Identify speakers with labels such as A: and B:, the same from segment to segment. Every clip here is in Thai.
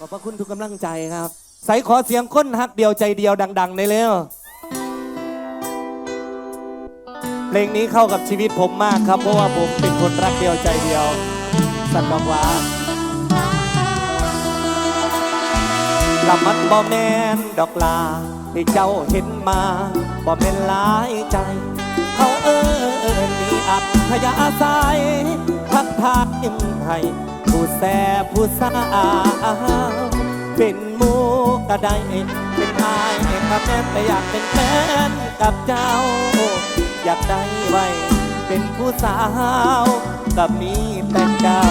A: ขอบพระคุณทุกกำลังใจครับ ใส่ขอเสียงค้นฮักเดียวใจเดียวดังๆในเร็วเพลงนี้เข้ากับชีวิตผมมากครับ เพราะว่าผมเป็นคนรักเดียวใจเดียว สันบอกว่าละมันบ่แมนดอกลาที่เจ้าเห็นมาบ่แม่นหลายใจ เขาเอิ้นมีอับพยาสายพักทาดอิ่มไทย ผู้แสบผู้สาวเป็นหมูกระไดเป็นอายกับแม่แต่อยากเป็นแฟนกับเจ้า อยากได้ไว้เป็นผู้สาวกับมีแต่เจ้า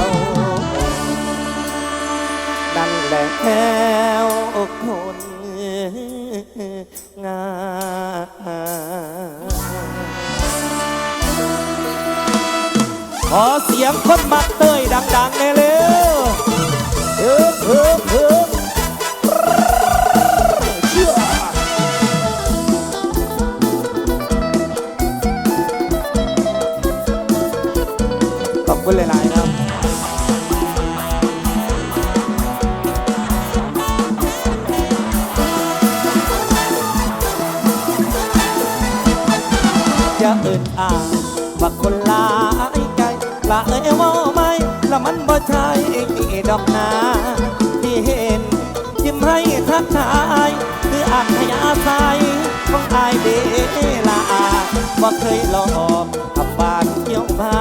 A: นั่นแหละแค่คนงาม ขอเสียงคนมักเตยดังๆเลยเร็วเอิบเอิบเอิบเชื่อขอบคุณหลายๆครับอย่าเอินอ่างว่าคนลาย ละเอ้ยว่าไม่ละมันบ่ใช่ดอกนาที่เห็น ยิ้มให้ทักทาย คืออัธยาศัยของอายเดลาว่าเคยหลอกทำบานเกี่ยวพา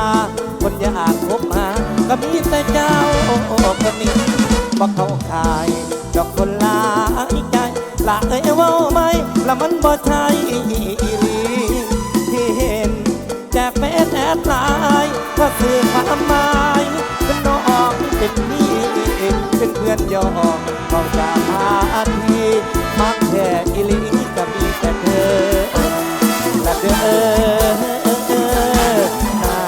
A: คนอยากพบมาก็มีแต่เจ้าคนนี้ว่าเขาขายดอกคนลาใจละเอ้ยว่าไม่ละมันบ่ใช่อีลีที่เห็นจากเฟซแอดไลน์ ว่าสื่อความหมายเป็นน้องเป็นนี่เป็นเพื่อนยองเขาจะมาทีมักแค่อิลีก็มีแต่เธอและเด้อนา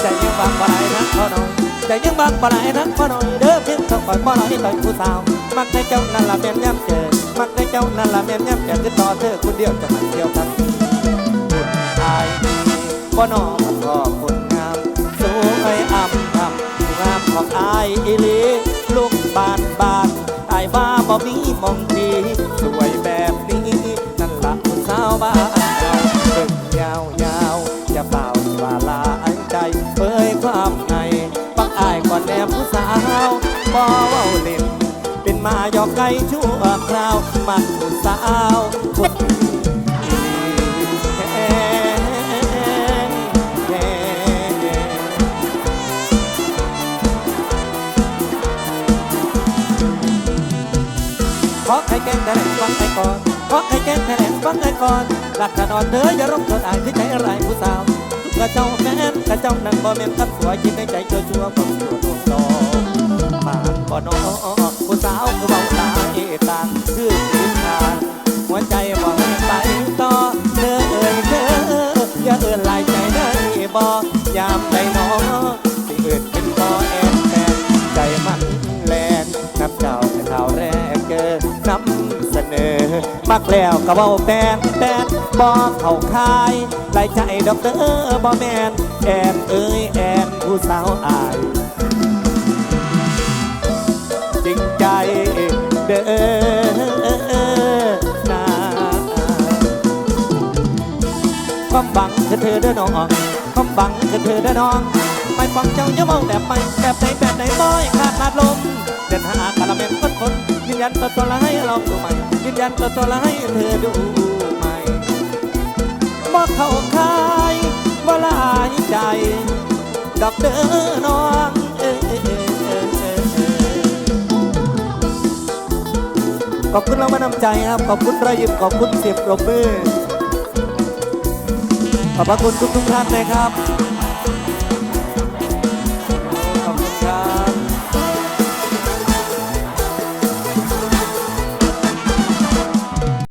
A: ใจยังบางบ่ไหนนักพอหน่อยใจยังบางบ่หนนักพอหน่อยเด้อเพียงต้องคอยบ่ไหนต่อยผู้สาว มักในเจ้านั่นละแม่นย้ำเจอ มักในเจ้านั่นละแม่นย้ำเจอคือต่อเธอคนเดียวจะมันเดียวกัน บ่นอพ่อคนงามสวยอำทำงามของอายอีลีลูกบานบานอายว่าบ่มีมองดี สวยแบบนี้นั่นละผู้สาวบ้านเราเบิ่งยาวยาวๆอย่าเปล่าว่าลาอันใจเผยความในปักอายก่อนแนมผู้สาวบ่เว้าเล่นเป็นมาหยอกไก่ชั่วคราวมันผู้สาวคน อใครแกล้งแต่แหลงฟังไอ้ก่อนขอใครแกล้งแต่แหลงฟังไอ้ก่อนหลักฐานอ่อนเด้ออย่าร้องเกิดอายคือใจอะไรผู้สาวทุกกระเจ้าแม่นกระเจ้านั่งบ่แม่นกันสวยคิดในใจเจ้าชัวบ่ชัวดวงดอกปากบ่นอผู้สาวคือเบาตาเอต่า แล้วก็เว้าแปนแปนบ่เข้าคายหลใจดอกเด้อบ่แมนแอนเอ้ยแอนผู้สาวอายจริงใจเด้อนาความบังคือเธอเด้อน้องความบังคือเธอเด้อน้องไม่ฟังเจ้าอย่าเมาแบบไม่แบบไหนแบบไหนบ่อยขาดขาดลมเดินหาคาราเมลคนคน นยันตัวตัวละให้ลองดูใหม่ยืนยันตัวตัวละให้เธอดูใหม่บ่เขาคายว่าลายใจดอกเด้อน้องเอ้ยเอ้ยเอ้ยเอขอบคุณเรามานำใจครับ ขอบคุณรอยยิ้มขอบคุณเสียบปรบมือขอบพระคุณทุกทุกท่านนะครับ